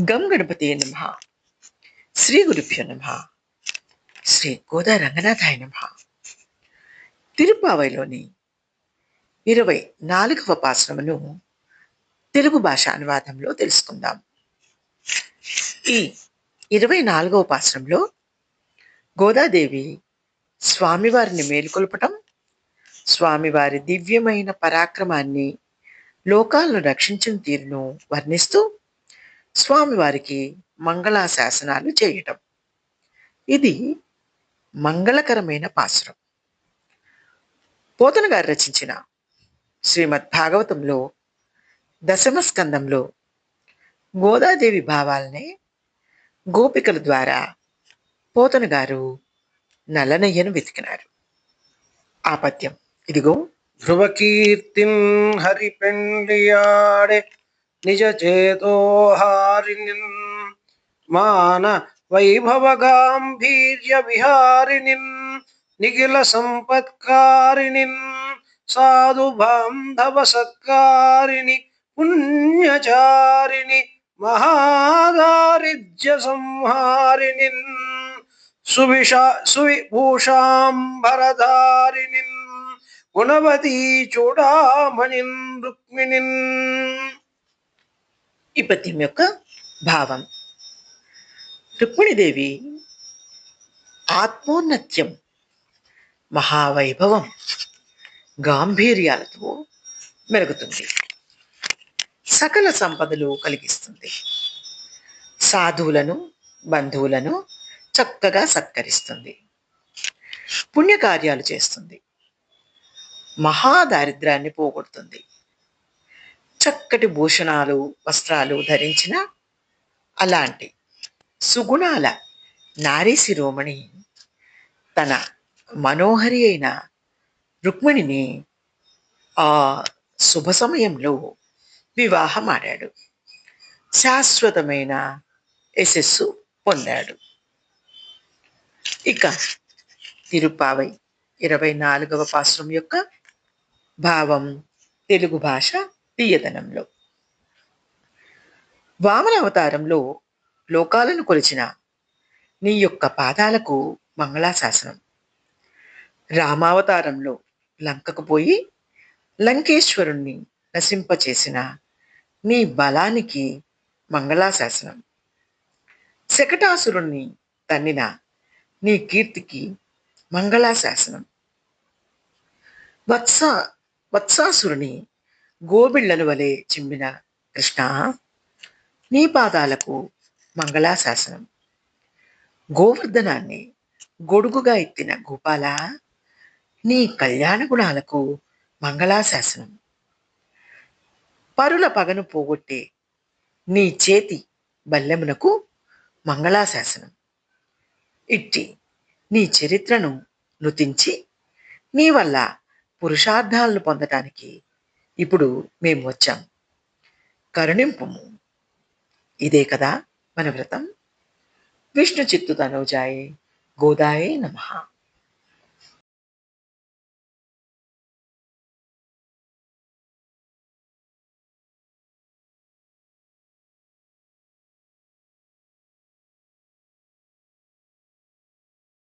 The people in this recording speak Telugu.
గం గణపతి నమ. శ్రీ గురుభ్యో నమ. శ్రీ గోదా రంగనాథాయ నమ. తిరుపావైలోని ఇరవై నాలుగవ పాశ్రమను తెలుగు భాష అనువాదంలో తెలుసుకుందాం. ఈ ఇరవై నాలుగవ పాశ్రంలో గోదాదేవి స్వామివారిని మేలుకొల్పటం స్వామివారి దివ్యమైన పరాక్రమాన్ని లోకాలను రక్షించిన తీరును వర్ణిస్తూ స్వామివారికి మంగళాశాసనాలు చేయటం. ఇది మంగళకరమైన పాసురం పోతన గారు రచించిన శ్రీమద్ భాగవతంలో దశమ స్కందంలో గోదాదేవి భావాలనే గోపికల ద్వారా పోతన గారు నల్లనయ్యను వెతికినారు. ఆ పద్యం ఇదిగో. ధ్రువకీర్తిం హరిపెండియాడే निज निजचेतोहारिणिन् मान वैभवगाम्भीर्यविहारिणिन् निखिलसम्पत्कारिणिन् साधुबान्धवसत्कारिणि। पुण्यचारिणि। महादारिद्र्यसंहारिणिन् सुविशा सुविभूषाम्बरधारिणिन् गुणवती चूडामणिन् रुक्मिणी। ఈ పద్యం యొక్క భావం. రుక్మిణిదేవి ఆత్మోన్నత్యం మహావైభవం గాంభీర్యాలతో మెరుగుతుంది. సకల సంపదలు కలిగిస్తుంది. సాధువులను బంధువులను చక్కగా సత్కరిస్తుంది. పుణ్యకార్యాలు చేస్తుంది. మహాదారిద్రాన్ని పోగొడుతుంది. చక్కటి భూషణాలు వస్త్రాలు ధరించిన అలాంటి సుగుణాల నారీ శిరోమణి తన మనోహరి అయిన రుక్మిణిని ఆ శుభ సమయంలో వివాహమాడాడు. శాశ్వతమైన యశస్సు పొందాడు. ఇక తిరుపావై ఇరవై నాలుగవ పాశ్రం యొక్క భావం తెలుగు భాష తీయదనంలో. వామన అవతారంలో లోకాలను కొలిచిన నీ యొక్క పాదాలకు మంగళాశాసనం. రామావతారంలో లంకకు పోయి లంకేశ్వరుణ్ణి నశింపచేసిన నీ బలానికి మంగళాశాసనం. శకటాసురుణ్ణి తన్నిన నీ కీర్తికి మంగళాశాసనం. వత్స వత్సాసురుని గోబిళ్ళను వలె చిమ్మిన కృష్ణ నీ పాదాలకు మంగళాశాసనం. గోవర్ధనాన్ని గొడుగుగా ఎత్తిన గోపాల నీ కళ్యాణ గుణాలకు మంగళాశాసనం. పరుల పగను పోగొట్టే నీ చేతి బల్లెమునకు మంగళాశాసనం. ఇట్టి నీ చరిత్రను నుతించి నీ వల్ల పురుషార్థాలను పొందటానికి ఇప్పుడు మేము వచ్చాం. కరుణింపుము. ఇదే కదా మన వ్రతం. విష్ణు చిత్తు తనోజాయే. గోదాయే నమః.